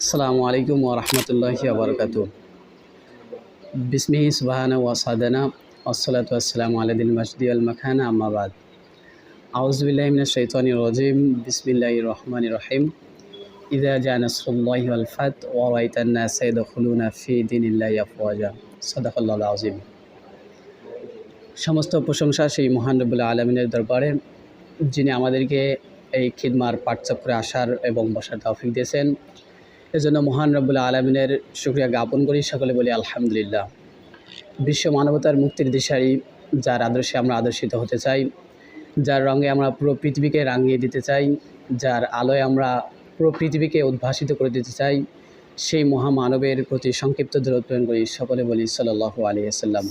আসসালামু আলাইকুম ওরহমতুল্লাহি আবরকাত বিসমিহি সুবাহানা ওয়াসাদানা আসসালাতু আসসালামু আলাদিন মসদি আল মাখানা আম্মাবাদ আউজবিল্লাহমিন শৈতানি রজিম বিসমিল্লাহ রহমান রহিম। ইদা আল ফাত ওয়াইতান্না সৈদ খুলুনা ফি দিনিল্লাহ আফওয়াজা। সদাফল্লাহ আজিম সমস্ত প্রশংসা সেই মহান রবুল্লাহ আলমিনের দরবারে, যিনি আমাদেরকে এই খিদমার পাঠচক্রে আসার এবং বসার তৌফিক দিয়েছেন। এজন্য মহান রব্বুল আলমিনের শুক্রিয়া জ্ঞাপন করি, সকলে বলি আলহামদুলিল্লাহ। বিশ্ব মানবতার মুক্তির দিশারি, যার আদর্শে আমরা আদর্শিত হতে চাই, যার রঙে আমরা পুরো পৃথিবীকে রাঙিয়ে দিতে চাই, যার আলোয় আমরা পুরো পৃথিবীকে উদ্ভাসিত করে দিতে চাই, সেই মহামানবের প্রতি সংক্ষিপ্ত দূরত্বয়ন করি, সকলে বলি সাল্লাহ আলী আসাল্লাম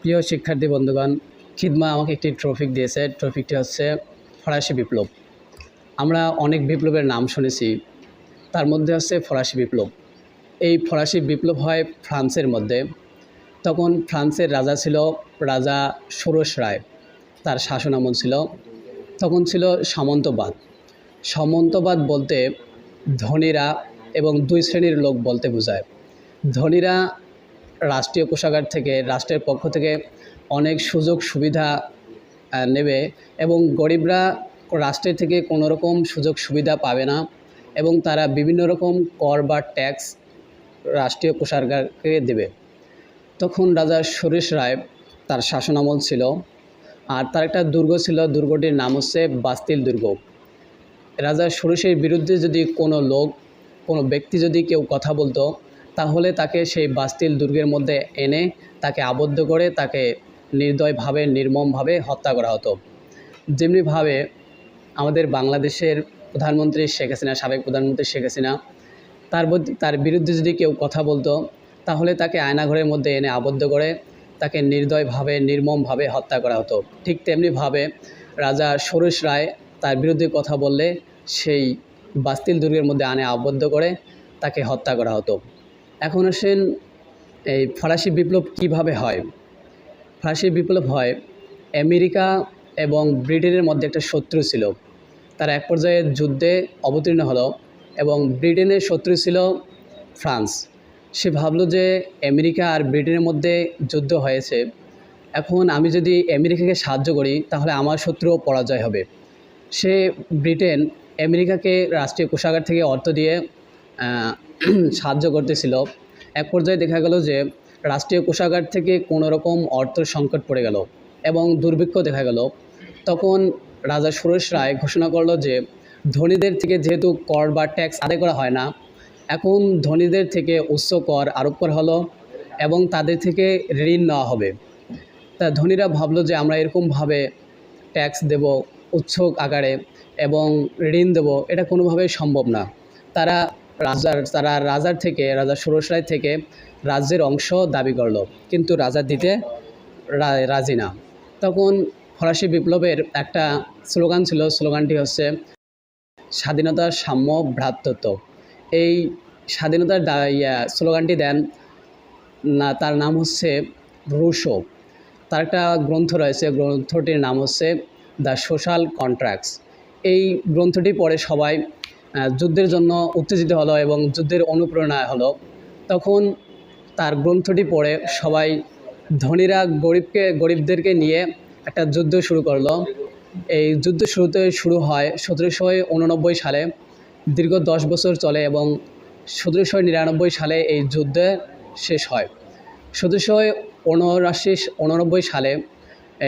প্রিয় শিক্ষার্থী বন্ধুগণ, খিদমা আমাকে একটি ট্রফিক দিয়েছে, ট্রফিকটি হচ্ছে ফরাসি বিপ্লব। আমরা অনেক বিপ্লবের নাম শুনেছি তার মধ্যে আছে ফরাসি বিপ্লব। এই ফরাসি বিপ্লব হয় ফ্রান্সের মধ্যে। তখন ফ্রান্সের রাজা ছিল রাজা ষোড়শ রায়। তার শাসন আমল ছিল। তখন ছিল সামন্তবাদ। সামন্তবাদ বলতে ধনীরা এবং দুই শ্রেণির লোক বলতে বোঝায়। ধনীরা রাষ্ট্রীয় কোষাগার থেকে, রাষ্ট্রের পক্ষ থেকে অনেক সুযোগ সুবিধা নেবে এবং গরিবরা রাষ্ট্রের থেকে কোনো রকম সুযোগ সুবিধা পাবে না। এবং তারা বিভিন্ন রকম কর বা ট্যাক্স রাষ্ট্রীয় কোষাগারকে দেবে। তখন রাজা সুরেশ রায় তার শাসনামল ছিল আর তার একটা দুর্গ ছিল, দুর্গটির নাম হচ্ছে বাস্তিল দুর্গ। রাজা সুরেশের বিরুদ্ধে যদি কোনো লোক, কোনো ব্যক্তি যদি কেউ কথা বলতো, তাহলে তাকে সেই বাস্তিল দুর্গের মধ্যে এনে তাকে আবদ্ধ করে তাকে নির্দয়ভাবে, নির্মমভাবে হত্যা করা হতো। যেমনিভাবে আমাদের বাংলাদেশের প্রধানমন্ত্রী শেখ হাসিনা, সাবেক প্রধানমন্ত্রী শেখ হাসিনা, তার তার বিরুদ্ধে যদি কেউ কথা বলতো, তাহলে তাকে আয়নাঘরের মধ্যে এনে আবদ্ধ করে তাকে নির্দয়ভাবে, নির্মমভাবে হত্যা করা হতো। ঠিক তেমনিভাবে রাজা সুরেশ রায় তার বিরুদ্ধে কথা বললে সেই বাস্তিল দুর্গের মধ্যে আনে আবদ্ধ করে তাকে হত্যা করা হতো। এখন আসেন এই ফরাসি বিপ্লব কীভাবে হয়? ফরাসি বিপ্লব হয়, আমেরিকা এবং ব্রিটেনের মধ্যে একটা শত্রু ছিল। তারা এক পর্যায়ে যুদ্ধে অবতীর্ণ হলো এবং ব্রিটেনের শত্রু ছিল ফ্রান্স। সে ভাবলো যে আমেরিকা আর ব্রিটেনের মধ্যে যুদ্ধ হয়েছে। এখন আমি যদি আমেরিকাকে সাহায্য করি, তাহলে আমার শত্রুও পরাজয় হবে। সে ব্রিটেন আমেরিকাকে রাষ্ট্রীয় কোষাগার থেকে অর্থ দিয়ে সাহায্য করতেছিল। এক পর্যায়ে দেখা গেল যে রাষ্ট্রীয় কোষাগার থেকে কোনো রকম অর্থ সংকট পড়ে গেল এবং দুর্ভিক্ষ দেখা গেল। তখন রাজা সুরেশ রায় ঘোষণা করল যে ধনীদের থেকে যেহেতু কর বা ট্যাক্স আদায় করা হয় না, এখন ধনীদের থেকে উচ্চ কর আরোপ করা হলো এবং তাদের থেকে ঋণ নেওয়া হবে। তা ধনীরা ভাবলো যে আমরা এরকমভাবে ট্যাক্স দেব উচ্চ আকারে এবং ঋণ দেব, এটা কোনোভাবেই সম্ভব না। তারা রাজার তারা রাজার থেকে, রাজা সুরস রায় থেকে রাজ্যের অংশ দাবি করল, কিন্তু রাজা দিতে রাজি না। তখন ফরাসি বিপ্লবের একটা স্লোগান ছিল, স্লোগানটি হচ্ছে, স্বাধীনতার সাম্য ভ্রাতৃত্ব। এই স্বাধীনতার স্লোগানটি দেন, না, তার নাম হচ্ছে রুশো। তার একটা গ্রন্থ রয়েছে, গ্রন্থটির নাম হচ্ছে, দ্য সোশ্যাল কন্ট্রাক্টস। এই গ্রন্থটি পড়ে সবাই যুদ্ধের জন্য উত্তেজিত হলো এবং যুদ্ধের অনুপ্রেরণা হলো। তখন তার গ্রন্থটি পড়ে সবাই ধনীরা গরিবকে, গরিবদেরকে নিয়ে একটা যুদ্ধ শুরু করল। এই যুদ্ধ শুরুতে শুরু হয় সতেরোশো উননব্বই সালে। দীর্ঘ দশ বছর চলে এবং সতেরোশো নিরানব্বই সালে এই যুদ্ধে শেষ হয়। সতেরোশো উনআশি উননব্বই সালে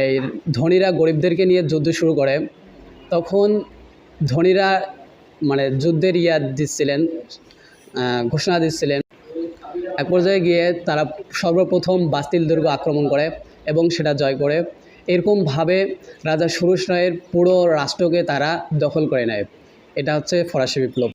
এই ধনীরা গরিবদেরকে নিয়ে যুদ্ধ শুরু করে। তখন ধনীরা মানে যুদ্ধের ইয়া দিচ্ছিলেন ঘোষণা দিচ্ছিলেন। এক পর্যায়ে গিয়ে তারা সর্বপ্রথম বাস্তিল দুর্গ আক্রমণ করে এবং সেটা জয় করে। এরকমভাবে রাজা সুরুষ রায়ের পুরো রাষ্ট্রকে তারা দখল করে নেয়। এটা হচ্ছে ফরাসি বিপ্লব।